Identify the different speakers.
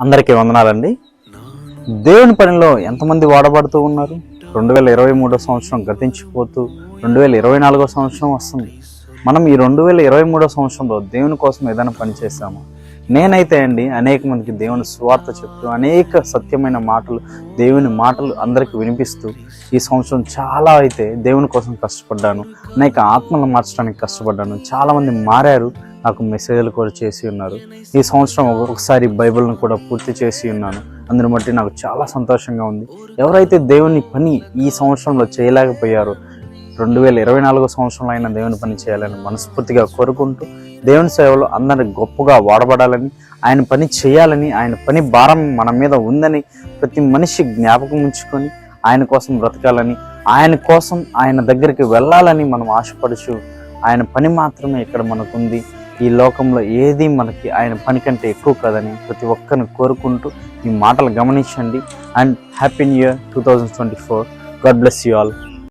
Speaker 1: అందరికీ వందనాలండి. దేవుని పనిలో ఎంతమంది వాడబడుతూ ఉన్నారు? రెండు వేల ఇరవై మూడో సంవత్సరం గతించిపోతూ రెండు వేల ఇరవై నాలుగో సంవత్సరం వస్తుంది. మనం ఈ రెండు వేల ఇరవై మూడో సంవత్సరంలో దేవుని కోసం ఏదైనా పని చేశాము? నేనైతే అండి అనేక మందికి దేవుని స్వార్థ చెప్తూ అనేక సత్యమైన మాటలు దేవుని మాటలు అందరికీ వినిపిస్తూ ఈ సంవత్సరం చాలా అయితే దేవుని కోసం కష్టపడ్డాను. అనేక ఆత్మలను మార్చడానికి కష్టపడ్డాను. చాలామంది మారారు. నాకు మెసేజ్లు కూడా చేసి ఉన్నారు. ఈ సంవత్సరం ఒకసారి బైబిల్ను కూడా పూర్తి చేసి ఉన్నాను. అందుని బట్టి నాకు చాలా సంతోషంగా ఉంది. ఎవరైతే దేవుని పని ఈ సంవత్సరంలో చేయలేకపోయారో రెండు వేల ఇరవై నాలుగో సంవత్సరంలో అయినా దేవుని పని చేయాలని మనస్ఫూర్తిగా కోరుకుంటూ దేవుని సేవలో అందరిని గొప్పగా వాడబడాలని ఆయన పని చేయాలని ఆయన పని భారం మన మీద ఉందని ప్రతి మనిషి జ్ఞాపకం ఉంచుకొని ఆయన కోసం బ్రతకాలని ఆయన కోసం ఆయన దగ్గరికి వెళ్ళాలని మనం ఆశపడుచు ఆయన పని మాత్రమే ఇక్కడ మనకుంది. ఈ లోకంలో ఏది మనకి ఆయన పని కంటే ఎక్కువ కాదని ప్రతి ఒక్కరిని కోరుకుంటూ ఈ మాటలు గమనించండి. And happy new year two thousand twenty four. God bless you all.